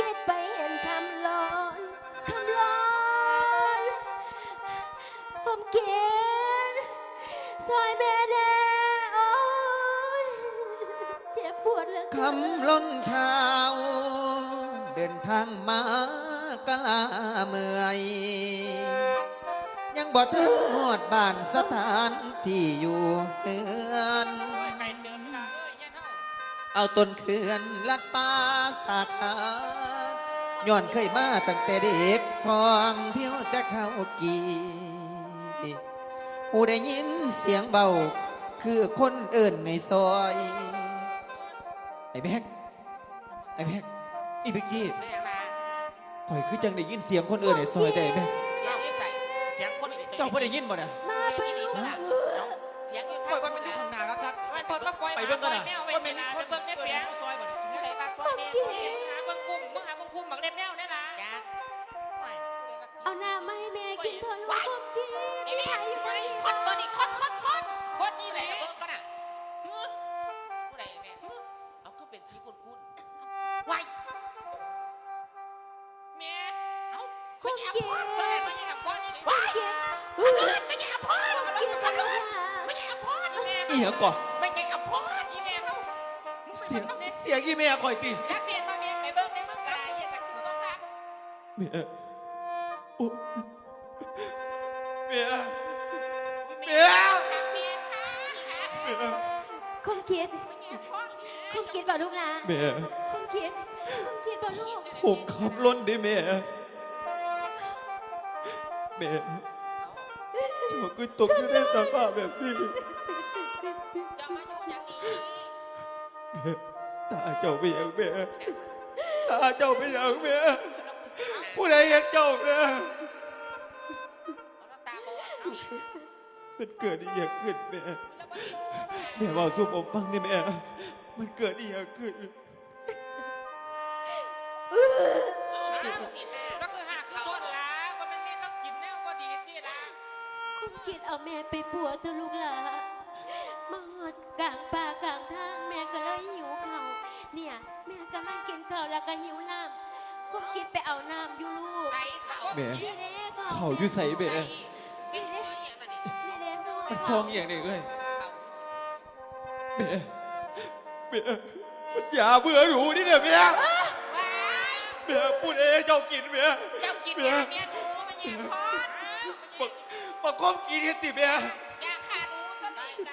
คิดไปเห็นคำร้อนคำร้อนคำเกียนซอยแม่แน่โอ้ยเจ็บปวดเหลือเกินคำล้นเช้าเดินทางมากะลาเมื่อย ยังบ่ถึงหอดบ้านสถานที่อยู่เฮือ เอาต้นเขื่อนลัดป่าสาขาย้อนเคยมาตั้งแต่เด็กทองเที่ยวแต่เขากีหูได้ยินเสียงเบา คือคนเอิ่นในซอย ไอ้แบกไอ้แบกอีเบกกี้ไม่อย่างไรข่อยคือจังได้ยินเสียงคนเอิ่นในซอยแต่ไอ้แบกเสียงที่ใส่เสียงคนอื่นเจ้าไ่ได้ยินบ่เนี่ยมาเสียงไปที่ดีก็ล่ะเสียงอยู่ข่ทาองยว่ามันอยู่ข้างหน้าครับมันเปิดมาปล่อยไปเบิ่งกันนะ หาเบิ่งคุ้มบักเล็บแมวเนี่ยนะจ้าเอาน้ำมาให้แม่กินเถอะลูกผมกินไอ้นี่นี่หายอยู่คไหนนคนตัวนี้คนคนคนคนนี่แหละเบิ่งกันน่ะเฮ้อผู้ใดแม่เอาคือเป็นชีคุณคุณไว้แม่เอ้าไม่แย่พ่อไม่แย่ไม่แย่พ่อนี่เลยว้ายเกียนขับรถไม่ใช่อภรณ์กินขับรลูถกหลานไม่ใช่อภรณ์อีแม่อีหยังก่อนไม่ใช่อภรณ์อีแม่เขาเสียงเสียงอีเมียข่อยตี เมียโอ้เมียเมียเมียค่ะเมียคมคิดไม่ใช่อภรณ์อีคมคิดบ่ลูกหลานเมียคมคิดคมคิดบ่ลูกผมขับล้นดิเมียเมียเจ้าก็ตกอยู่ในสภาพแบบนี้จะมาอยู่อย่างนี้เมียตาเจ้าไปยังเมียตาเจ้าไปยังเมียเราคือสินะ ผู้ใดเห็นเจ้าเมียเราตาบอดเอาอีกมันเกิดอีหยังขึ้นเมียแล้วมาอีกเมียบอกสู้ผมฟังนี่เมียมันเกิดอีหยังขึ้นไม่ได้กินแม่ก็คือหักเขาละว่ามันแม่ต้องกินแน่ว่าดีที่ละคมคิดเอาแม่ไปปัวเถอะลูกหลานมาหอดกลางป่ากลางทางแม่ก็เลยหิวข้าวเนี่ย แม่กำลังกินข้าวแล้วก็หิวน้ำ คมคิดไปเอาน้ำอยู่ลูกใส่เขาแม่นี่เด้ก็เขาอยู่ใส่เมียไม่ได้อย่างนั้นนี่นี่เด้ลูกมันซองอหย่างนี้เลยเมียเมียมันอย่าเบื่อหนูนี่เนี่ยเมียว้ายเมียพูดเองเจ้ากินเมียเจ้ากินยาเมียหนูไม่แย่พอดบักบักคอมกินเฮ็ดติเมียยาขาดหนูก็ดีใจ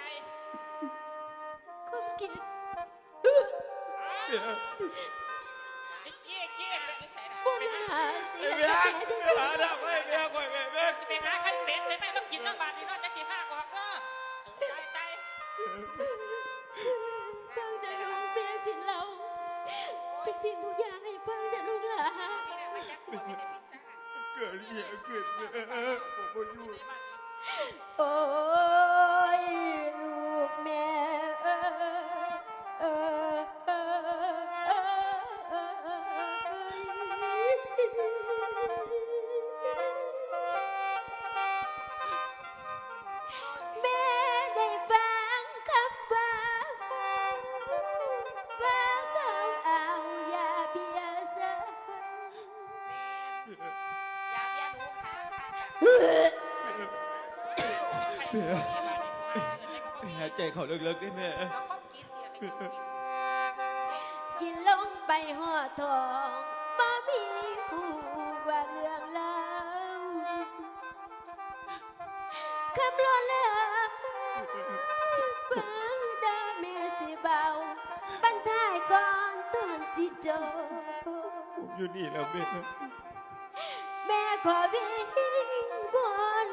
คมคิดเมีย ไอ้ยเมียแม่เมีที่ยหาดาบให้เมียก่อยเมียเมียไปหาใครเป็ดไปไม่ต้องกินเรื่องบาทนี่นอกจากกินห้าก่อนเนาะตายตายฟังแต่ลูกแม่สิเราทุกสิ่งทุกอย่างให้ฟังแต่ลูกหลานไม่ได้มาจากคนไม่ได้พิซซ่าเกิดอีหยังขึ้นเมียผมบ่อยู่โอ้ยลูกแม่เออ เมียใจเขาเลิกๆได้แม่เราก็กินเนี่ยไม่ต้องกินกินลงไปห่อทองบ่มีผู้ว่าเรื่องเล่าคำล้อเลิกฟังดาเมสิเบาบันทายก่อนตอนสิจบผมอยู่นี่แล้วแม่แม่ขอวิ่งวน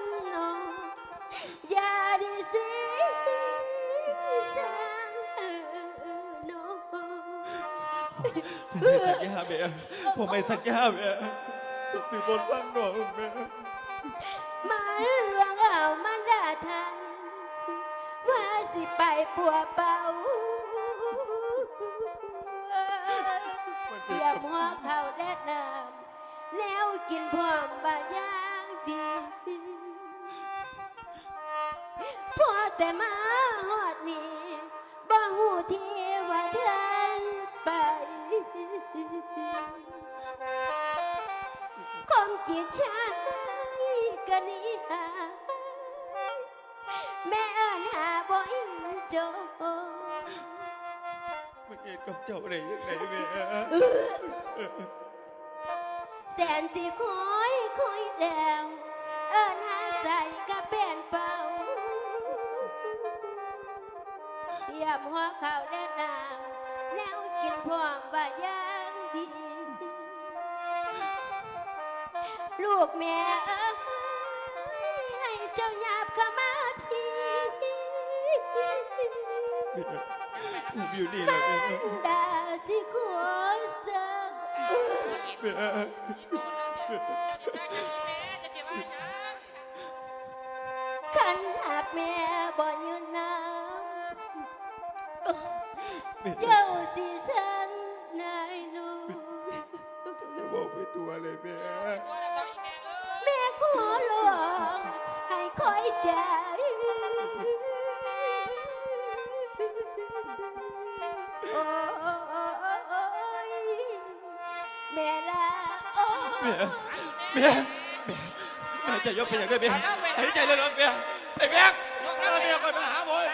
สางน้องผมไม่สัญญาแม่ผมไม่สัญญาแม่ผมถือบนฟังหนองแม่มาเรื่องเอามันด่าไทยว่าสิไปปัวเป่าเตรียมหัวข้าวและน้ำแนวกินพร้อมบาอย่าง แต่มาหอดนี้บ่หูที่ว่าเธอไปจีชายกันนี้หาแม่เอินหาบ่อินโจมันเอ็ดกับเจ้าได้ยังไงแม่แสนสิคอยคอยแล้ว มหัวข้าวและน้ำแนวกินพร้อมบาอย่างดี ลูกแม่เอ้ยให้เจ้าหยาบเข้ามาพี่ผมอยู่นี่แหละแม่ดาสิขอสักเห็นโดนแล้วเดี๋ยวจะได้กันแม่ เจ้าสิสั่งนายหนูอย่าบอกไปตัวเลยแม่ตัวเราต้องอีแม่เอ้ยแม่ขอร้องให้คอยใจโอ้ยแม่ละโอ้ยแม่แม่แม่จะยกเป็นอย่างไรแม่หายใจเลยเหรอแม่ไอ้แม่แม่คอยมาหาผมแม่